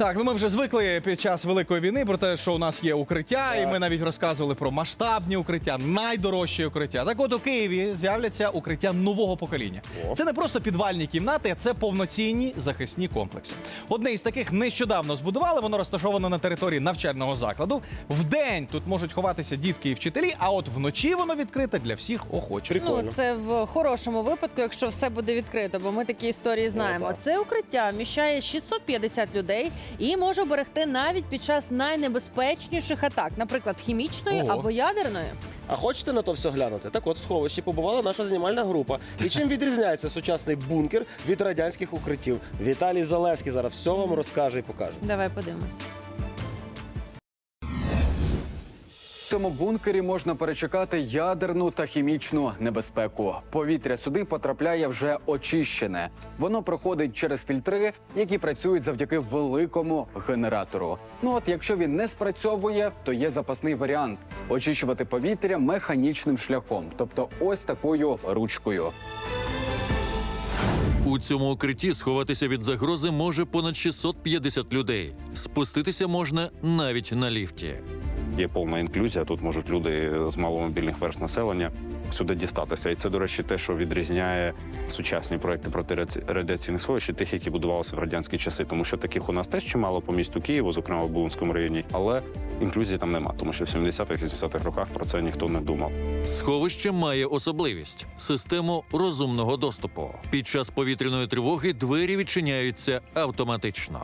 Так, ну ми вже звикли під час великої війни про те, що у нас є укриття, і ми навіть розказували про масштабні укриття, найдорожчі укриття. Так от у Києві з'являться укриття нового покоління. Це не просто підвальні кімнати, це повноцінні захисні комплекси. Одне із таких нещодавно збудували. Воно розташовано на території навчального закладу. Вдень тут можуть ховатися дітки і вчителі, а от вночі воно відкрите для всіх охочих. Ну, це в хорошому випадку, якщо все буде відкрито, бо ми такі історії знаємо. так. Це укриття вміщає 650 людей і може берегти навіть під час найнебезпечніших атак, наприклад, хімічної Ого. або ядерної. А хочете на то все глянути? Так от в сховищі побувала наша знімальна група. І чим відрізняється сучасний бункер від радянських укриттів? Віталій Залевський зараз все вам розкаже і покаже. Давай подивимось. Цьому бункері можна перечекати ядерну та хімічну небезпеку. Повітря сюди потрапляє вже очищене. Воно проходить через фільтри, які працюють завдяки великому генератору. Ну от якщо він не спрацьовує, то є запасний варіант очищувати повітря механічним шляхом, тобто ось такою ручкою. У цьому укритті сховатися від загрози може понад 650 людей. Спуститися можна навіть на ліфті. Є повна інклюзія. Тут можуть люди з маломобільних верст населення сюди дістатися. І це, до речі, те, що відрізняє сучасні проекти проти радіаційних сховищ тих, які будувалися в радянські часи. Тому що таких у нас теж чимало по місту Києву, зокрема в Булонському районі, але інклюзії там нема, тому що в 70-х 80-х роках про це ніхто не думав. Сховище має особливість систему розумного доступу. Під час повітряної тривоги двері відчиняються автоматично.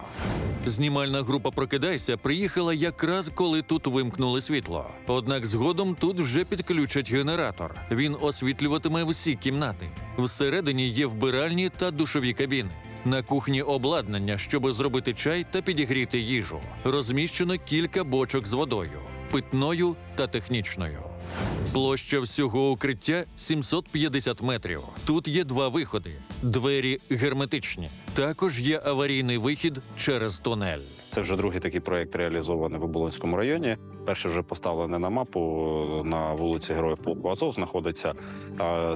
Знімальна група Прокидайся приїхала якраз коли тут вимкнули світло. Однак згодом тут вже підключать генератор. Він освітлюватиме всі кімнати. Всередині є вбиральні та душові кабіни. На кухні обладнання, щоб зробити чай та підігріти їжу. Розміщено кілька бочок з водою, питною та технічною. Площа всього укриття 750 метрів. Тут є два виходи: двері герметичні. Також є аварійний вихід через тунель. Це вже другий такий проект реалізований в Оболонському районі. Перший вже поставлений на мапу на вулиці Героїв Полку Азов знаходиться.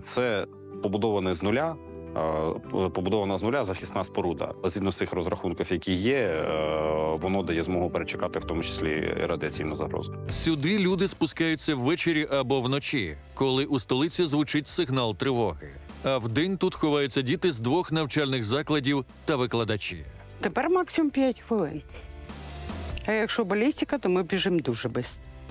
Це побудований з нуля. А, Побудована з нуля захисна споруда. Згідно з цих розрахунків, які є, е, воно дає змогу перечекати в тому числі радіаційну загрозу. Сюди люди спускаються ввечері або вночі, коли у столиці звучить сигнал тривоги. А вдень тут ховаються діти з двох навчальних закладів та викладачі. Тепер максимум 5 хвилин. А якщо балістика, то ми біжимо дуже швидко.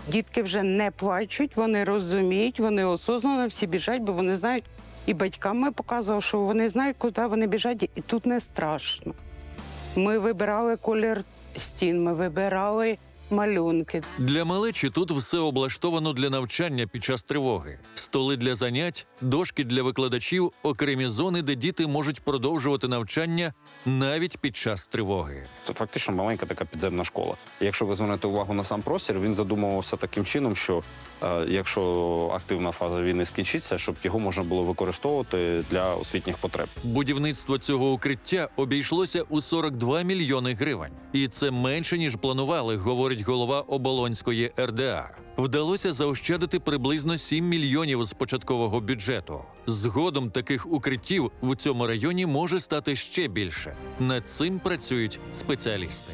Дітки вже не плачуть, вони розуміють, вони осознанно всі біжать, бо вони знають. І батькам показували, що вони знають, куди вони біжать, і тут не страшно. Ми вибирали колір стін, ми вибирали малюнки. Для малечі тут все облаштовано для навчання під час тривоги: столи для занять, дошки для викладачів, окремі зони, де діти можуть продовжувати навчання навіть під час тривоги. Це фактично маленька така підземна школа. Якщо ви звернете увагу на сам простір, він задумувався таким чином, що е, якщо активна фаза війни скінчиться, щоб його можна було використовувати для освітніх потреб. Будівництво цього укриття обійшлося у 42 мільйони гривень, і це менше ніж планували, говорить голова Оболонської РДА. Вдалося заощадити приблизно 7 мільйонів з початкового бюджету. Згодом таких укриттів в цьому районі може стати ще більше. Над цим працюють спеціалісти.